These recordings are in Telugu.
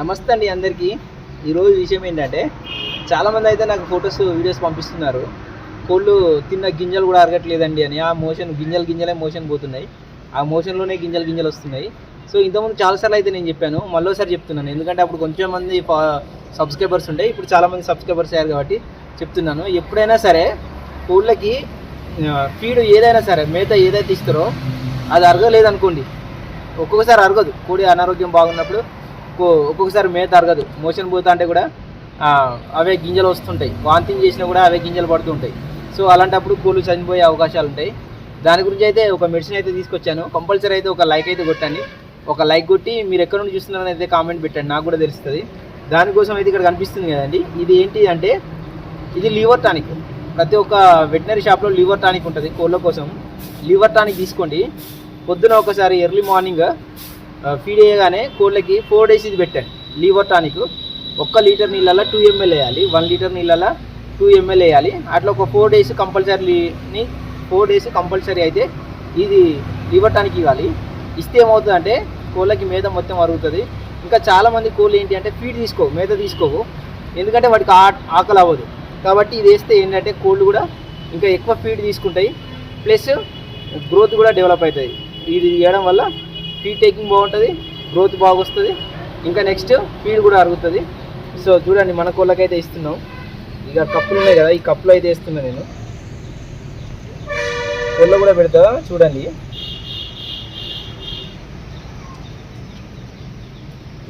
నమస్తే అండి అందరికీ. ఈరోజు విషయం ఏంటంటే చాలామంది అయితే నాకు ఫొటోస్ వీడియోస్ పంపిస్తున్నారు. కోళ్ళు తిన్న గింజలు కూడా అరగట్లేదండి అని. ఆ మోషన్ గింజలు గింజలే మోషన్ పోతున్నాయి. ఆ మోషన్లోనే గింజలు గింజలు వస్తున్నాయి. సో ఇంతకుముందు చాలాసార్లు అయితే నేను చెప్పాను మళ్ళీసారి చెప్తున్నాను. ఎందుకంటే అప్పుడు కొంచెం మంది సబ్స్క్రైబర్స్ ఉండే ఇప్పుడు చాలామంది సబ్స్క్రైబర్స్ అయ్యారు కాబట్టి చెప్తున్నాను. ఎప్పుడైనా సరే కోళ్ళకి ఫీడ్ ఏదైనా సరే మేత ఏదైతే ఇస్తారో అది అరగలేదనుకోండి ఒక్కొక్కసారి అరగదు. కోడి అనారోగ్యం బాగున్నప్పుడు ఒక్కొక్కసారి మేత అరగదు మోషన్ పోతా అంటే కూడా అవే గింజలు వస్తుంటాయి. వాంతింగ్ చేసినా కూడా అవే గింజలు పడుతుంటాయి. సో అలాంటప్పుడు కోళ్ళు చనిపోయే అవకాశాలు ఉంటాయి. దాని గురించి అయితే ఒక మెడిసిన్ అయితే తీసుకొచ్చాను. కంపల్సరీ అయితే ఒక లైక్ అయితే కొట్టండి. ఒక లైక్ కొట్టి మీరు ఎక్కడ నుండి చూస్తున్నారని అయితే కామెంట్ పెట్టండి. నాకు కూడా తెలుస్తుంది. దానికోసం అయితే ఇక్కడ కనిపిస్తుంది కదండి. ఇది ఏంటి అంటే ఇది లీవర్ టానిక్. ప్రతి ఒక్క వెటనరీ షాప్లో లీవర్ టానిక్ ఉంటుంది కోళ్ళ కోసం. లీవర్ టానిక్ తీసుకోండి. పొద్దున ఒకసారి ఎర్లీ మార్నింగ్ ఫీడ్ చేయగానే కోళ్ళకి ఫోర్ డేస్ ఇది పెట్టండి. లీవర్ టానిక్ ఒక్క లీటర్ నీళ్ళల్లో టూ ఎంఎల్ వేయాలి. వన్ లీటర్ నీళ్ళల్లో టూ ఎంఎల్ వేయాలి. అట్లా ఒక ఫోర్ డేస్ కంపల్సరీని ఫోర్ డేస్ కంపల్సరీ అయితే ఇది లీవర్ టానిక్ ఇవ్వాలి. ఇస్తే ఏమవుతుందంటే కోళ్ళకి మేత మొత్తం అరుగుతుంది. ఇంకా చాలామంది కోళ్ళు ఏంటి అంటే ఫీడ్ తీసుకో మేత తీసుకోవు. ఎందుకంటే వాటికి ఆ ఆకలి అవ్వదు. కాబట్టి ఇది వేస్తే ఏంటంటే కోళ్ళు కూడా ఇంకా ఎక్కువ ఫీడ్ తీసుకుంటాయి. ప్లస్ గ్రోత్ కూడా డెవలప్ అవుతుంది ఇది చేయడం వల్ల ఫీడ్ టేకింగ్ బాగుంటుంది గ్రోత్ బాగొస్తుంది. ఇంకా నెక్స్ట్ ఫీడ్ కూడా అరుగుతుంది. సో చూడండి మన కోళ్ళకైతే ఇస్తున్నాం. ఇక కప్పులు ఉన్నాయి కదా ఈ కప్పులో అయితే ఇస్తున్నా నేను. కోళ్ళ కూడా పెడతా చూడండి.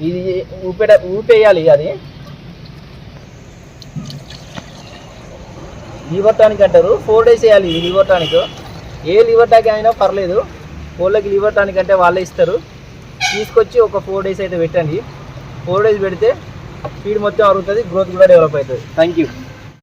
ఇది ఊపేట ఊపేయాలి అది. లివర్ టానిక్ అంటారు. ఫోర్ డేస్ వేయాలి ఇది లివర్ టానిక్. ఏ లివర్ టానిక్ అయినా పర్లేదు. కోళ్ళకి లివర్ టానిక్ అంటే వాళ్ళే ఇస్తారు. తీసుకొచ్చి ఒక ఫోర్ డేస్ అయితే పెట్టండి. ఫోర్ డేస్ పెడితే ఫీడ్ మొత్తం అరుగుతుంది గ్రోత్ కూడా డెవలప్ అవుతుంది. Thank you